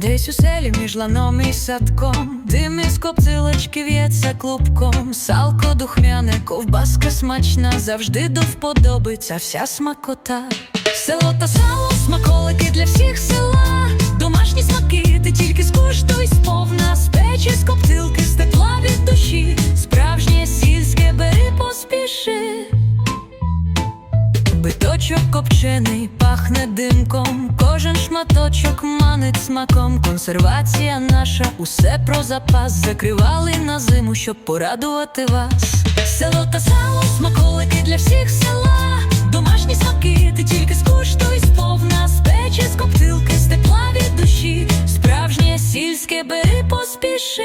Десь у селі між ланом і садком, дим із коптилочки в'ється клубком, салко духмяне, ковбаска смачна, завжди до вподоби вся смакота. Село та сало, смаколики для всіх села, домашні смаки, ти тільки скуштуй сповна, з печі, з коптилки, з тепла від душі, справжнє сільське бери поспіши. Биточок копчений пахне димком, кожен шматочок пахнеть смаком, консервація наша, усе про запас. Закривали на зиму, щоб порадувати вас. Село та сало, смаколики для всіх села, домашні смаки, ти тільки скуштуй. Сповна Спечі з коптилки, з тепла від душі, справжнє сільське бери поспіши.